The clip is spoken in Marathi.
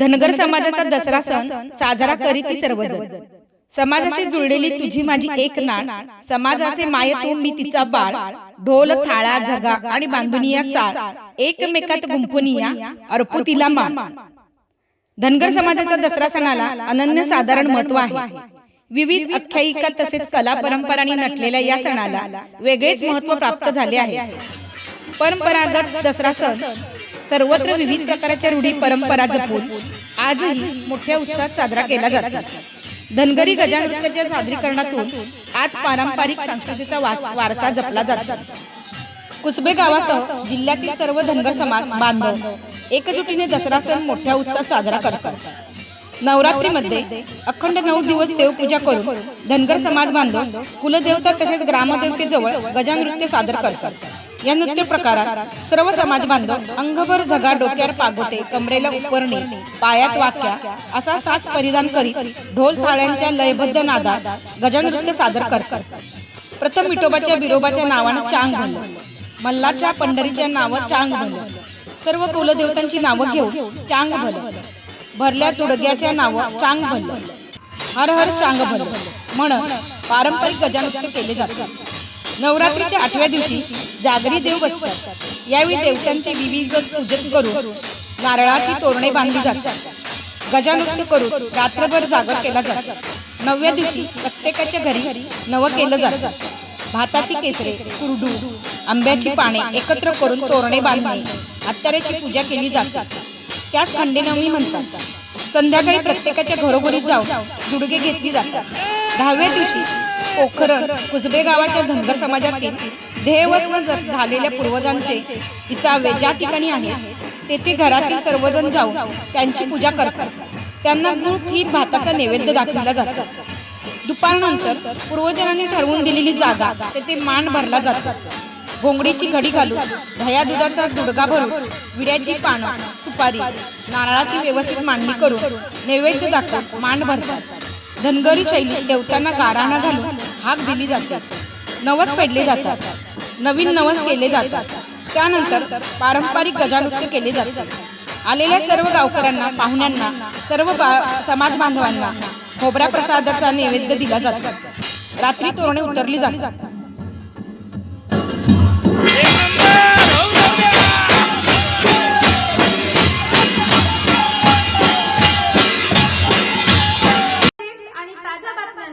धनगर समाजाचा दसरा सण साजरा करीत सर्वजण. समाजाशी जुळलेली तुझी माझी एक नाळ समाजाचे माय तू मी तिचा बाळ. ढोल थाळा झगा आणि बांधुनिया चाळ. एकमेकात गुंफुनिया अर्पू तिला मान. धनगर समाजाचा दसरा सणाला अनन्य साधारण महत्त्व आहे. विविध आख्यायिका तसेच कला परंपरांनी नटलेल्या या सणाला वेगळेच महत्त्व प्राप्त झाले आहे. परंपरागत दसरा सण सर्वत्र विविध प्रकारच्या रूढी परंपरा जपून आजही मोठ्या उत्साहात साजरा केला जातो. धनगरी गजानृत्याच्या सादरीकरणातून आज पारंपरिक संस्कृतीचा वारसा जपला जातो. कुसबे गावासह जिल्ह्यातील सर्व धनगर समाज बांधव एकजुटीने दसरा सण मोठ्या उत्साहात साजरा करतात. नवरात्रीमध्ये अखंड नऊ दिवस देवपूजा करून धनगर समाज बांधव कुलदेवता तसेच ग्रामदेवतेजवळ गजानृत्य सादर करतात. या नृत्य प्रकारात सर्व समाज बांधव अंगभर झगा डोक्यावर पागोटे कमरेला उपरणे पायात वाक्या असा साच परिधान करीत ढोल थाळ्यांच्या लयबद्ध नादात गजानृत्य सादर करतात. प्रथम विठोबाच्या बिरोबाच्या नावानं चांग भरलं मल्लाच्या पंढरीच्या नावं चांग भरलं सर्व कुलदेवतांची नावं घेऊन चांग भरलं भरल्या तुडग्याच्या नावं चांग भरलं हर हर चांग भरलं म्हणत पारंपरिक गजानृत्य केले जातात नवरात्रीच्या आठव्या दिवशी जागरी देव बसतात. यावेळी देवतांचे विविध पूजन करून नारळाची तोरणे बांधली जातात. गजानृत्य करून रात्रभर जागर केला जातो. नवव्या दिवशी प्रत्येकाच्या घरी नवं केलं जातं. भाताची केसरे कुरडू आंब्याची पाने एकत्र करून तोरणे बांधणे हत्याऱ्याची पूजा केली जातात त्यास खंडेनवमी म्हणतात. संध्याकाळी प्रत्येकाच्या घरोघरी जाऊन दुडगे घेतली जातात. दहाव्या दिवशी पोखरण कुजबे गावाच्या धनगर समाजातील ध्येयवस्न झालेल्या पूर्वजांचे इसावे ज्या ठिकाणी आहे तेथे घरातील सर्वजण जाऊन त्यांची पूजा करतात. त्यांना गुळ खीर भाताचा नैवेद्य दाखवला जातो. दुपारनंतर पूर्वजांनी ठरवून दिलेली जागा तेथे मान भरला जातो. घोंगडीची घडी घालून दह्या दुधाचा दुडगा भरून विड्याची पानं सुपारी नारळाची व्यवस्थित मांडणी करून नैवेद्य दाखवून मांड भरतात. धनगरी शैलीत देवतांना गाराणा घालून हाक दिली जाते. नवस फेडले जातात. नवीन नवस केले जातात. त्यानंतर पारंपरिक गजानृत्य केले जाते. आलेल्या सर्व गावकऱ्यांना पाहुण्यांना सर्व बा- समाज बांधवांना खोबऱ्या प्रसादाचा नैवेद्य दिला जातो. रात्री तोरणे उतरली जातात.